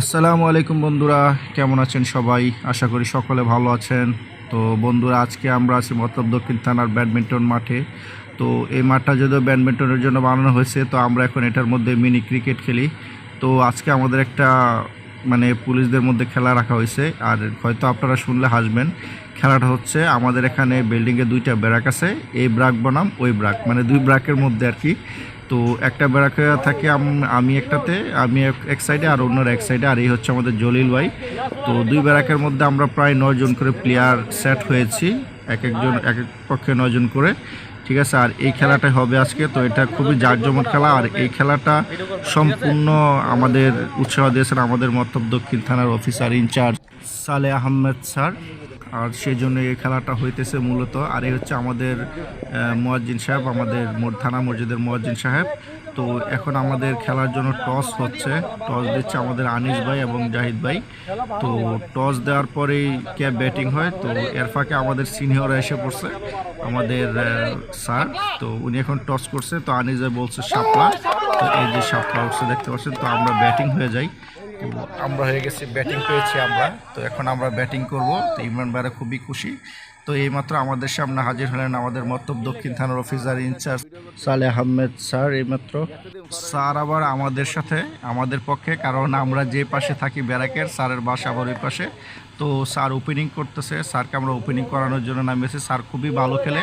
আসসালামু আলাইকুম বন্ধুরা, কেমন আছেন সবাই? আশা করি সকলে ভালো আছেন। তো বন্ধুরা, আজকে আমরা আছি মতলব দক্ষিণ থানার ব্যাডমিন্টন মাঠে। তো এই মাঠটা যদিও ব্যাডমিন্টনের জন্য বানানো হয়েছে, তো আমরা এখন এটার মধ্যে মিনি ক্রিকেট খেলি। তো আজকে আমাদের একটা মানে পুলিশদের মধ্যে খেলা রাখা হয়েছে, আর হয়তো আপনারা শুনলে হাসবেন। খেলাটা হচ্ছে আমাদের এখানে বিল্ডিংয়ে দুইটা ব্রাক আছে, এই ব্রাক বনাম, ওই ব্রাক মানে দুই ব্রাকের মধ্যে আর কি। তো একটা ব্রাকে থাকে আম- একটাতে, আমি এক- সাইডে আর অন্যর এক সাইডে আর এই হচ্ছে আমাদের জলিল ভাই। তো দুই ব্রাকের মধ্যে আমরা প্রায় নয়জন করে প্লেয়ার সেট হয়েছি, এক একজন, এক এক পক্ষে নয়জন করে, ঠিক আছে? আর এই খেলাটা হবে আজকে, তো এটা খুবই জাঁকজমক খেলা, আর এই খেলাটা সম্পূর্ণ আমাদের উৎসাহ দিয়েছেন আমাদের মতলব দক্ষিণ থানার অফিসার ইনচার্জ সালে আহমেদ স্যার। আর সেই জন্য এই খেলাটা হইতেছে মূলত। আর এই হচ্ছে আমাদের মোয়াজ্জিন সাহেব, আমাদের থানা মসজিদের মোয়াজ্জিন সাহেব। তো এখন আমাদের খেলার জন্য টস হচ্ছে। টস দিচ্ছে আমাদের আনিস ভাই এবং জাহিদ ভাই। তো টস দেওয়ার পরেই কে ব্যাটিং হয়? তো এর ফাঁকে আমাদের সিনিয়র এসে পড়ছে, আমাদের স্যার। তো উনি এখন টস করছে। তো আনিস ভাই বলছে সাপলা। তো এই যে সাপলা উঠছে দেখতে পাচ্ছেন? তো আমরা ব্যাটিং হয়ে যাই। আমরা হয়ে গেছি ব্যাটিং পেয়েছি আমরা। তো এখন আমরা ব্যাটিং করব। তো ইমরান ভাইরা খুবই খুশি। তো এইমাত্র আমাদের সামনে হাজির হলেন আমাদের মতলব দক্ষিণ থানার অফিসার ইনচার্জ সালে আহমেদ স্যার। এইমাত্র স্যার আবার আমাদের সাথে, আমাদের পক্ষে, কারণ আমরা যে পাশে থাকি ব্যারাকের, স্যারের বাসা আবার ওই পাশে। তো স্যার ওপেনিং করতেছে। স্যারকে আমরা ওপেনিং করানোর জন্য নামিয়েছি। স্যার খুবই ভালো খেলে।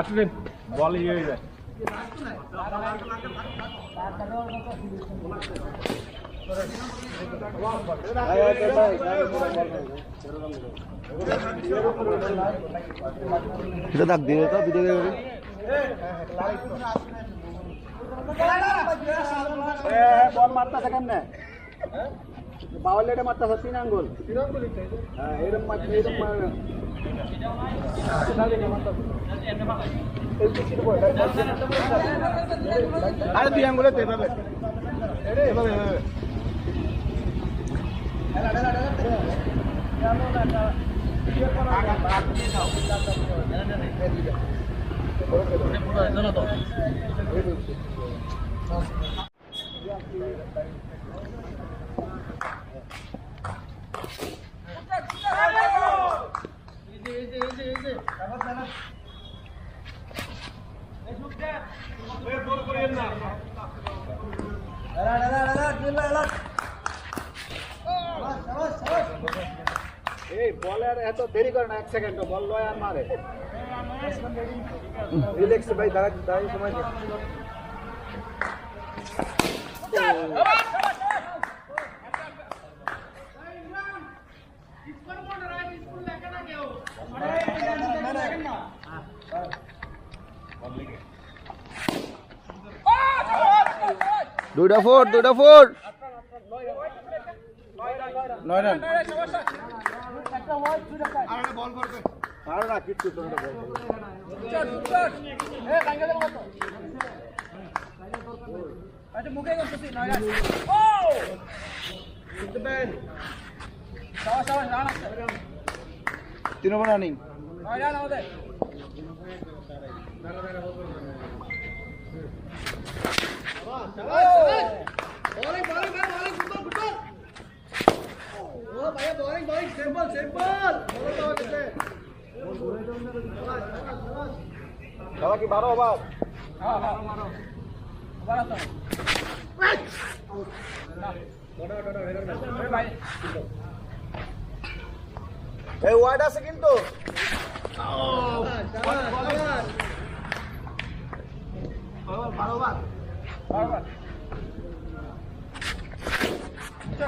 আসলে বল ইয়ে হয়ে যায়। এটা ডাক দিয়ে তো ভিডিও করে বল মারতেছে কেমনে? লেটে মারতেছে তিন আঙ্গুল। হ্যাঁ এরকম মারছে এরকম মার আরে দুই আঙ্গুলে এভাবে। এভাবে এভাবে। এই বলের এত দেরি করে না, এক সেকেন্ড বল লয় আর মারে। রিল্যাক্স ভাই, দাঁড়া দাঁড়িয়ে সময় দুইটা ফোর দুইটা ফোর নয় রান। আর না কিচ্ছু তোর বল তিন নম্বর রানিং ও ভাইয়া bowling bowling simple simple ball তো গেছে দাদা কি বারো ওভার এই ওয়াইড আছে কিন্তু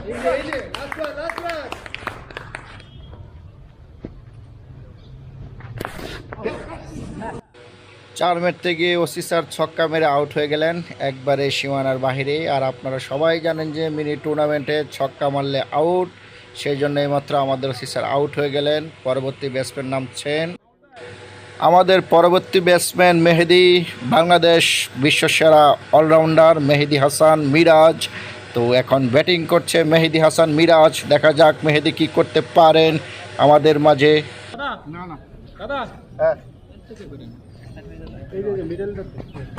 চার মারতে গিয়ে ওসি স্যার ছক্কা মেরে আউট হয়ে গেলেন। একবারে সীমানার বাহিরে। আর আপনারা সবাই জানেন যে মিনি টুর্নামেন্টে ছক্কা মারলে আউট সেই জন্য এইমাত্র আমাদের ওসি স্যার আউট হয়ে গেলেন। পরবর্তী ব্যাটসম্যান নামছেন আমাদের পরবর্তী ব্যাটসম্যান মেহেদি। বাংলাদেশ বিশ্বসেরা অলরাউন্ডার মেহেদি হাসান মিরাজ। তো এখন ব্যাটিং করছে মেহেদি হাসান মিরাজ। দেখা যাক মেহেদি কি করতে পারেন আমাদের মাঝে। হ্যাঁ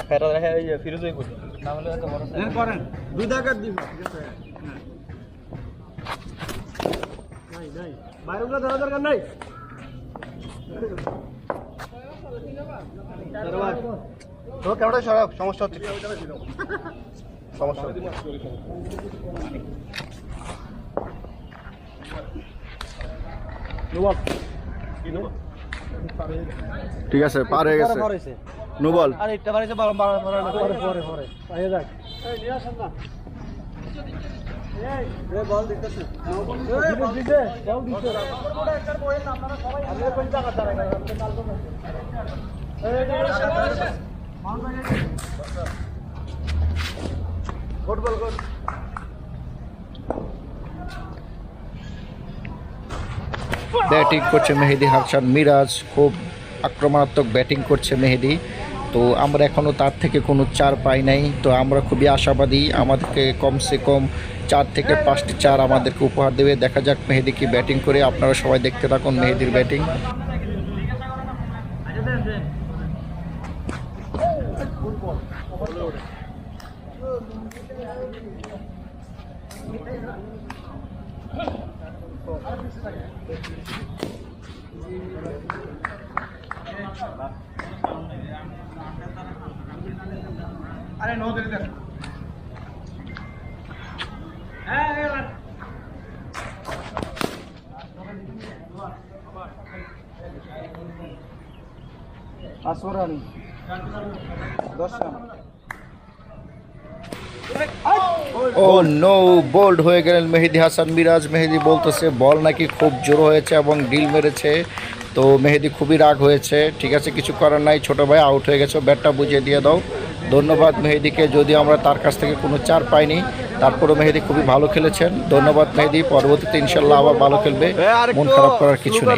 ফেরা দেখে এই যে ফিরোজ করি না। হলে হয়তো বড় করেন। দুই দাগার দিব নাই নাই। বাইরে উঠে ধরা দরকার নাই। তো ক্যামেরা সরাব সমস্যা হচ্ছে। সমস্যা ঠিক আছে পার হয়ে গেছে। নুবল। আরে এটা বাড়িতে পরে পরে। পরে যাক। এই নিয়ে আসেন না। এই বল দিতেছে এই বল দিতে বল দিতে একটা কোয়েন না আপনারা সবাই আমি কোন জায়গা দাঁড়ায় কাল তো এই গুড বল গুড ব্যাটিং করছে মেহেদি হাসান মিরাজ, খুব আক্রমণাত্মক ব্যাটিং করছে মেহেদি। তো আমরা এখনও তার থেকে কোনো চার পাই নাই। তো আমরা খুবই আশাবাদী, আমাদেরকে কমসে কম চার থেকে পাঁচটি চার আমাদেরকে উপহার দেবে। দেখা যাক মেহেদি কি ব্যাটিং করে। আপনারা সবাই দেখতে থাকুন মেহেদির ব্যাটিং। দশ রান ও নো বোল্ড হয়ে গেলেন মেহেদি হাসান মিরাজ। মেহেদি বলতেছে বল নাকি খুব জোর হয়েছে এবং ডিল মেরেছে। তো মেহেদি খুবই রাগ হয়েছে। ঠিক আছে কিছু করার নাই ছোট ভাই আউট হয়ে গেছে। ব্যাটটা বুঝিয়ে দিয়ে দাও। ধন্যবাদ মেহেদিকে যদি আমরা তার কাছ থেকে কোনো চার পাইনি তারপরেও মেহেদি খুবই ভালো খেলেছেন। ধন্যবাদ মেহেদি পরবর্তীতে ইনশাল্লাহ আবার ভালো খেলবে। মন খারাপ করার কিছু নেই।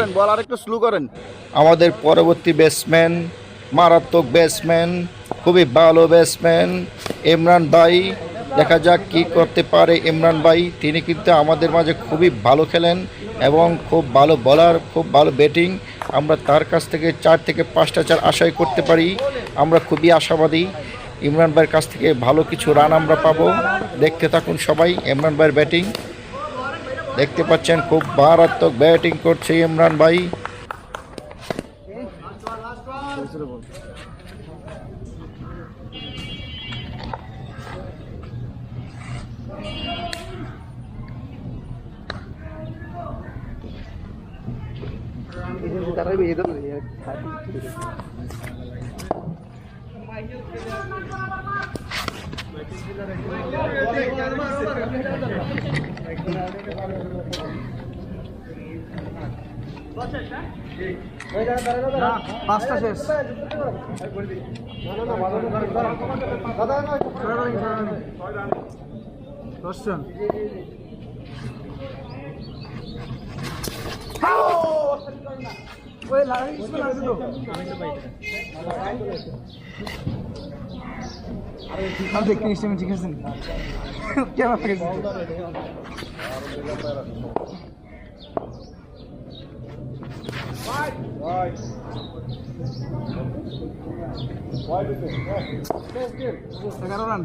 আমাদের পরবর্তী ব্যাটসম্যান মারাত্মক ব্যাটসম্যান খুবই ভালো ব্যাটসম্যান ইমরান ভাই। দেখা যাক কি করতে পারে ইমরান ভাই। তিনি কিন্তু আমাদের মাঝে খুবই ভালো খেলেন এবং খুব ভালো বলার খুব ভালো ব্যাটিং আমরা তার কাছ থেকে চার থেকে পাঁচটা চার আশাই করতে পারি। আমরা খুবই আশাবাদী। ইমরান ভাইয়ের কাছ থেকে ভালো কিছু রান আমরা পাবো। দেখতে থাকুন সবাই, ইমরান ভাইয়ের ব্যাটিং। দেখতে পাচ্ছেন খুব মারাত্মক ব্যাটিং করছে ইমরান ভাই। পাঁচটা শেষ। দশজন। ওই লাগাই লাগছে তো দেখতে নিশ্চয় ঠিক আছে কেমন গেছে এগারো রান।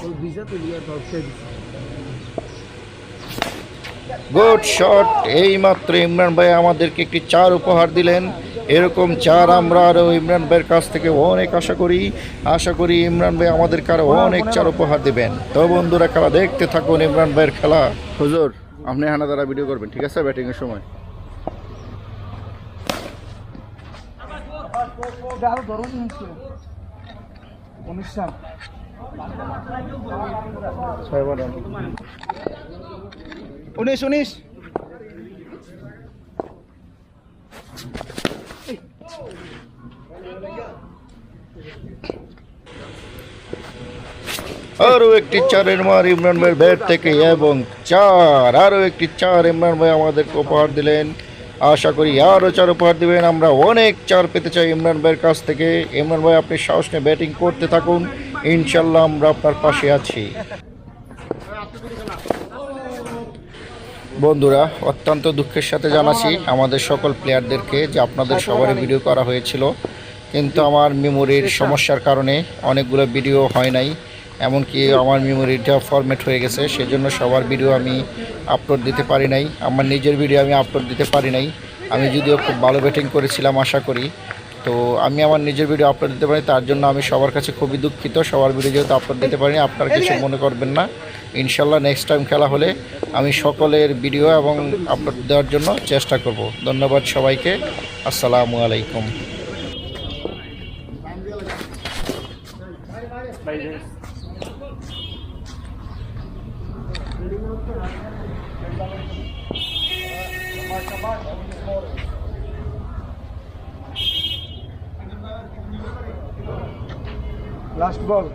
ওই ভিজা তো লিয়ার দশ গুড শট। এই মাত্র ইমরান ভাই আমাদেরকে একটি চার উপহার দিলেন। এরকম চার আমরা আরও ইমরান ভাইয়ের কাছ থেকে অনেক আশা করি। আশা করি ইমরান ভাই আমাদেরকে আরও অনেক চার উপহার দিবেন। তো বন্ধুরা খেলা দেখতে থাকুন ইমরান ভাইয়ের খেলা। হুজুর আপনি হানা দ্বারা ভিডিও করবেন ঠিক আছে? ব্যাটিংয়ের সময়। অনুষ্ঠান উনিশ উনিশ আরও একটি চারের মার ইমরান ভাইয়ের ব্যাট থেকে এবং চার, আরও একটি চার ইমরান ভাই আমাদেরকে উপহার দিলেন। আশা করি আরও চার উপহার দিবেন। আমরা অনেক চার পেতে চাই ইমরান ভাইয়ের কাছ থেকে। ইমরান ভাই, আপনি সাহস নিয়ে ব্যাটিং করতে থাকুন। ইনশাল্লাহ আমরা আপনার পাশে আছি। বন্ধুরা অত্যন্ত দুঃখের সাথে জানাচ্ছি আমাদের সকল প্লেয়ারদেরকে যে আপনাদের সবারই ভিডিও করা হয়েছিল। কিন্তু আমার মেমোরির সমস্যার কারণে অনেকগুলো ভিডিও হয় নাই। এমনকি আমার মেমোরিটা ফরম্যাট হয়ে গেছে সেজন্য সবার ভিডিও আমি আপলোড দিতে পারি নাই। আমার নিজের ভিডিও আমি আপলোড দিতে পারি নাই। আমি যদিও খুব ভালো ব্যাটিং করেছিলাম আশা করি। তো আমি আমার নিজের ভিডিও আপলোড দিতে পারি তার জন্য আমি সবার কাছে খুবই দুঃখিত। সবার ভিডিও যেহেতু আপলোড দিতে পারিনি আপনারা কিছু মনে করবেন না। ইনশাল্লাহ নেক্সট টাইম খেলা হলে আমি সকলের ভিডিও এবং আপলোড দেওয়ার জন্য চেষ্টা করব। ধন্যবাদ সবাইকে। আসসালামু আলাইকুম। লাস্ট বল